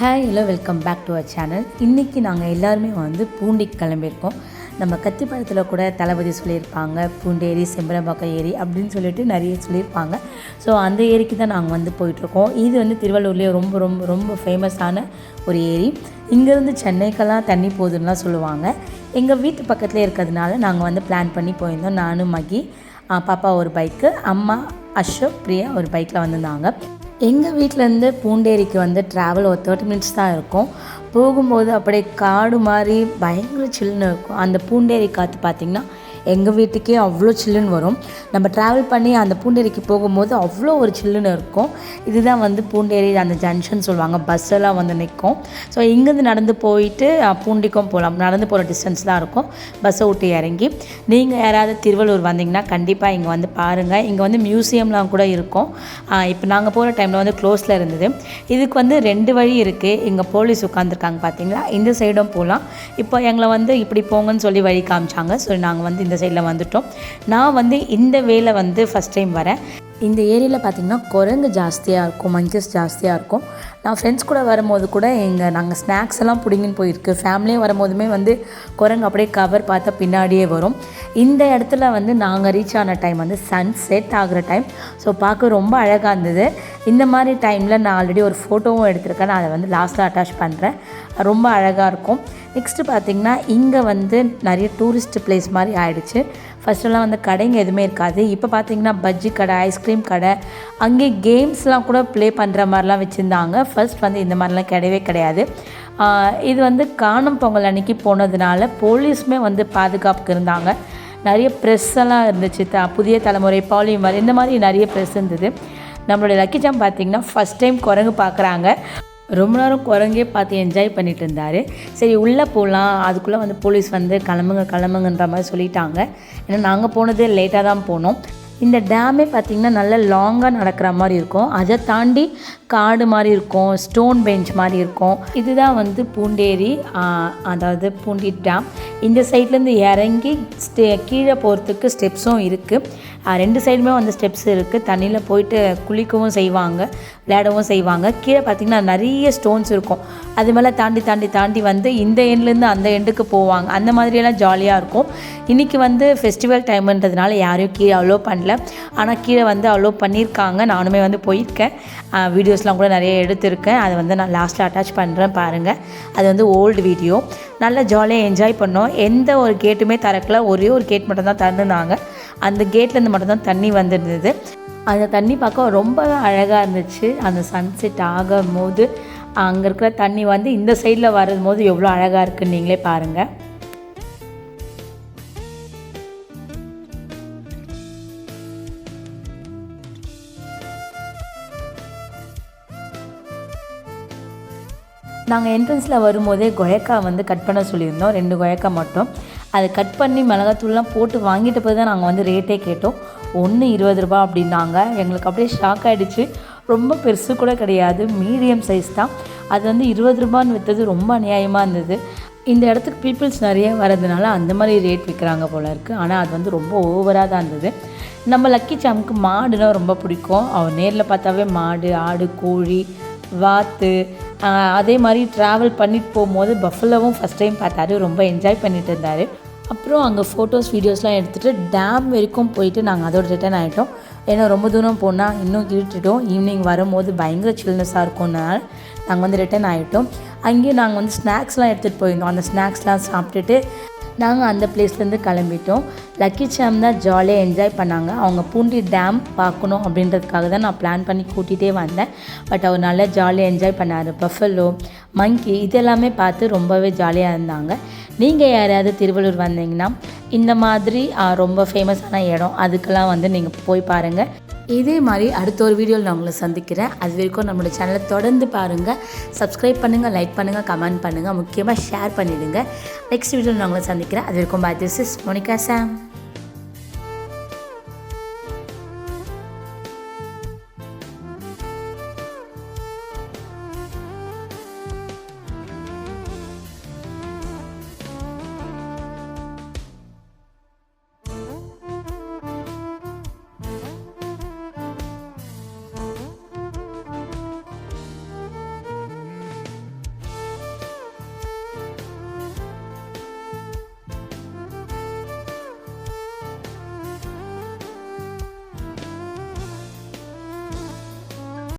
Hi hello welcome back to our channel இன்றைக்கி நாங்கள் எல்லாருமே வந்து பூண்டிக்கு கிளம்பியிருக்கோம். நம்ம கத்திப்பழத்தில் கூட தளபதி சொல்லியிருப்பாங்க பூண்டேரி செம்பரம்பாக்கம் ஏரி அப்படின்னு சொல்லிட்டு நிறைய சொல்லியிருப்பாங்க. ஸோ அந்த ஏரிக்கு தான் நாங்கள் வந்து போயிட்டுருக்கோம். இது வந்து திருவள்ளூர்லேயே ரொம்ப ரொம்ப ரொம்ப ஃபேமஸான ஒரு ஏரி. இங்கேருந்து சென்னைக்கெல்லாம் தண்ணி போகுதுன்னெலாம் சொல்லுவாங்க. எங்கள் வீட்டு பக்கத்துலேயே இருக்கிறதுனால நாங்கள் வந்து பிளான் பண்ணி போயிருந்தோம். நானும் மகி பாப்பா ஒரு பைக்கு அம்மா அசோக் பிரியா ஒரு பைக்கில் வந்திருந்தாங்க. எங்கள் வீட்டிலேருந்து பூண்டேரிக்கு வந்து ட்ராவல் ஒரு தேர்ட்டி மினிட்ஸ் தான் இருக்கும். போகும்போது அப்படியே காடு மாதிரி பயங்கர சில்லுன்னு இருக்கும். அந்த பூண்டேரி காற்று பார்த்திங்கன்னா எங்கள் வீட்டுக்கே அவ்வளோ சில்லுன்னு வரும். நம்ம ட்ராவல் பண்ணி அந்த பூண்டேரிக்கு போகும்போது அவ்வளோ ஒரு சில்லுன்னு இருக்கும். இதுதான் வந்து பூண்டேரி அந்த ஜங்ஷன் சொல்லுவாங்க. பஸ்ஸெல்லாம் வந்து நிற்கும். ஸோ இங்கேருந்து நடந்து போயிட்டு பூண்டிக்கும் போகலாம் நடந்து போகிற டிஸ்டன்ஸ் தான் இருக்கும். பஸ்ஸை விட்டு இறங்கி. நீங்கள் யாராவது திருவள்ளூர் வந்தீங்கன்னா கண்டிப்பாக இங்கே வந்து பாருங்கள் இங்கே வந்து மியூசியம்லாம் கூட இருக்கும். இப்போ நாங்கள் போகிற டைமில் வந்து க்ளோஸில் இருந்தது. இதுக்கு வந்து ரெண்டு வழி இருக்குது இங்கே போலீஸ் உட்காந்துருக்காங்க பார்த்தீங்களா இந்த சைடும் போகலாம் இப்போ எங்களை வந்து இப்படி போங்கன்னு சொல்லி வழி காமிச்சாங்க. ஸோ நாங்கள் வந்து இந்த சைடில் வந்துட்டோம். நான் வந்து இந்த வேலை வந்து ஃபஸ்ட் டைம் வரேன். இந்த ஏரியாவில் பார்த்திங்கன்னா குரங்கு ஜாஸ்தியாக இருக்கும் மங்கஸ் ஜாஸ்தியாக இருக்கும். நான் ஃப்ரெண்ட்ஸ் கூட வரும்போது கூட எங்கள் நாங்கள் ஸ்நாக்ஸ் எல்லாம் பிடிங்கின்னு போயிருக்கு. ஃபேமிலியும் வரும்போதுமே வந்து குரங்கு அப்படியே கவர் பார்த்தா பின்னாடியே வரும். இந்த இடத்துல வந்து நாங்கள் ரீச் ஆன டைம் வந்து சன் செட் ஆகிற டைம் ஸோ பார்க்க ரொம்ப அழகாக இருந்தது. இந்த மாதிரி டைமில் நான் ஆல்ரெடி ஒரு ஃபோட்டோவும் எடுத்திருக்கேன். நான் அதை வந்து லாஸ்ட்டில் அட்டாச் பண்ணுறேன் ரொம்ப அழகாக இருக்கும். நெக்ஸ்ட்டு பார்த்திங்கன்னா இங்கே வந்து நிறைய டூரிஸ்ட் பிளேஸ் மாதிரி ஆயிடுச்சு. ஃபஸ்ட்டெல்லாம் வந்து கடைங்க எதுவுமே இருக்காது. இப்போ பார்த்திங்கன்னா பஜ்ஜி கடை ஐஸ்கிரீம் கடை அங்கே கேம்ஸ்லாம் கூட ப்ளே பண்ணுற மாதிரிலாம் வச்சுருந்தாங்க. ஃபர்ஸ்ட் வந்து இந்த மாதிரிலாம் கிடையவே கிடையாது. இது வந்து காணும் பொங்கல் அன்னைக்கு போனதுனால போலீஸுமே வந்து பாதுகாப்புக்கு இருந்தாங்க. நிறைய ப்ரெஸ் எல்லாம் இருந்துச்சு. த புதிய தலைமுறை பாலிமர் இந்த மாதிரி நிறைய ப்ரெஸ் இருந்தது. நம்மளுடைய லக்கி ஜாம் பார்த்திங்கன்னா ஃபஸ்ட் டைம் குரங்கு பார்க்குறாங்க. ரொம்ப நேரம் குரங்கே பார்த்து என்ஜாய் பண்ணிட்டு இருந்தார். சரி உள்ளே போகலாம் அதுக்குள்ளே வந்து போலீஸ் வந்து கிளம்புங்க கிளம்புங்கன்ற மாதிரி சொல்லிட்டாங்க. ஏன்னா நாங்கள் போனது லேட்டாக தான் போனோம். இந்த டேமே பார்த்திங்கன்னா நல்ல லாங்காக நடக்கிற மாதிரி இருக்கும். அதை தாண்டி காடு மாதிரி இருக்கும் ஸ்டோன் பெஞ்ச் மாதிரி இருக்கும். இதுதான் வந்து பூண்டேரி அதாவது பூண்டி டேம் இந்த சைட்லேருந்து இறங்கி ஸ்டே கீழே போகிறதுக்கு ஸ்டெப்ஸும் இருக்குது ரெண்டு சைடுமே வந்து ஸ்டெப்ஸ் இருக்குது தண்ணியில் போயிட்டு குளிக்கவும் செய்வாங்க விளையாடவும் செய்வாங்க. கீழே பார்த்திங்கன்னா நிறைய ஸ்டோன்ஸ் இருக்கும். அது மேலே தாண்டி தாண்டி தாண்டி வந்து இந்த எண்ட்லேருந்து அந்த எண்டுக்கு போவாங்க. அந்த மாதிரியெல்லாம் ஜாலியாக இருக்கும். இன்றைக்கி வந்து ஃபெஸ்டிவல் டைம்ன்றதுனால யாரையும் கீழே அலோவ் பண்ணல. ஆனால் கீழே வந்து அலோவ் பண்ணியிருக்காங்க. நானுமே வந்து போயிருக்கேன். வீடியோஸ்லாம் கூட நிறைய எடுத்திருக்கேன். அதை வந்து நான் லாஸ்ட்டில் அட்டாச் பண்ணுறேன் பாருங்கள் அது வந்து ஓல்டு வீடியோ நல்லா ஜாலியாக என்ஜாய் பண்ணோம். எந்த ஒரு கேட்டுமே திறக்கல. ஒரே ஒரு கேட் மட்டும் தான் திறந்துருந்தாங்க. அந்த கேட்லேருந்து மட்டும்தான் தண்ணி வந்திருந்தது. அந்த தண்ணி பார்க்க ரொம்ப அழகாக இருந்துச்சு. அந்த சன்செட் ஆகும் போது அங்கே இருக்கிற தண்ணி வந்து இந்த சைடில் வரும்போது எவ்வளோ அழகாக இருக்குன்னு நீங்களே பாருங்கள் நாங்கள் என்ட்ரன்ஸில் வரும்போதே கொயக்கா வந்து கட் பண்ண சொல்லியிருந்தோம். ரெண்டு கொயக்கா மட்டும். அதை கட் பண்ணி மிளகாத்தூள்லாம் போட்டு வாங்கிட்ட போய் தான் நாங்கள் வந்து ரேட்டே கேட்டோம். ஒன்று இருபது ரூபா அப்படின்னாங்க. எங்களுக்கு அப்படியே ஷாக் ஆகிடுச்சு ரொம்ப பெருசு கூட கிடையாது. மீடியம் சைஸ் தான். அது வந்து இருபது ரூபான்னு விற்றது ரொம்ப அநியாயமாக இருந்தது. இந்த இடத்துக்கு பீப்புள்ஸ் நிறைய வரதுனால அந்த மாதிரி ரேட் விற்கிறாங்க போல இருக்குது ஆனால் அது வந்து ரொம்ப ஓவராக தான் இருந்தது. நம்ம லக்கி சாமுக்கு மாடுனா ரொம்ப பிடிக்கும். அவர் நேரில் பார்த்தாவே மாடு ஆடு கோழி வாத்து அதே மாதிரி ட்ராவல் பண்ணிட்டு போகும்போது பஃபலோவும் ஃபஸ்ட் டைம் பார்த்தாரு. ரொம்ப என்ஜாய் பண்ணிட்டு இருந்தார். அப்புறம் அங்கே ஃபோட்டோஸ் வீடியோஸ்லாம் எடுத்துகிட்டு டேம் வரைக்கும் போயிட்டு நாங்கள் அதோட ரிட்டர்ன் ஆகிட்டோம் ஏன்னா ரொம்ப தூரம் போனால் இன்னும் இருட்டுட்டோம் ஈவினிங் வரும்போது பயங்கர சில்னஸாக இருக்கும்னால நாங்கள் வந்து ரிட்டர்ன் ஆகிட்டோம் அங்கேயும் நாங்கள் வந்து ஸ்நாக்ஸ்லாம் எடுத்துகிட்டு போயிருந்தோம். அந்த ஸ்நாக்ஸ்லாம் சாப்பிட்டுட்டு நாங்கள் அந்த பிளேஸ்லேருந்து கிளம்பிட்டோம். லக்கி சாம் தான் ஜாலியாக என்ஜாய் பண்ணாங்க. அவங்க பூண்டி டேம் பார்க்கணும் அப்படின்றதுக்காக தான் நான் பிளான் பண்ணி கூட்டிகிட்டே வந்தேன். பட் அவர் நல்லா ஜாலியாக என்ஜாய் பண்ணார். பஃபலோ மங்கி இதெல்லாமே பார்த்து ரொம்பவே ஜாலியாக இருந்தாங்க. நீங்கள் யாரையாவது திருவள்ளூர் வந்தீங்கன்னா இந்த மாதிரி ரொம்ப ஃபேமஸான இடம் அதுக்கெல்லாம் வந்து நீங்கள் போய் பாருங்கள் இதே மாதிரி அடுத்த ஒரு வீடியோவில் நான் உங்களை சந்திக்கிறேன். அது வரைக்கும் நம்மளோட சேனலை தொடர்ந்து பாருங்கள் சப்ஸ்கிரைப் பண்ணுங்கள் லைக் பண்ணுங்கள் கமெண்ட் பண்ணுங்கள் முக்கியமாக ஷேர் பண்ணிவிடுங்க நெக்ஸ்ட் வீடியோவில் நான் உங்களை சந்திக்கிறேன். அது வரைக்கும் bye this is Monica Sam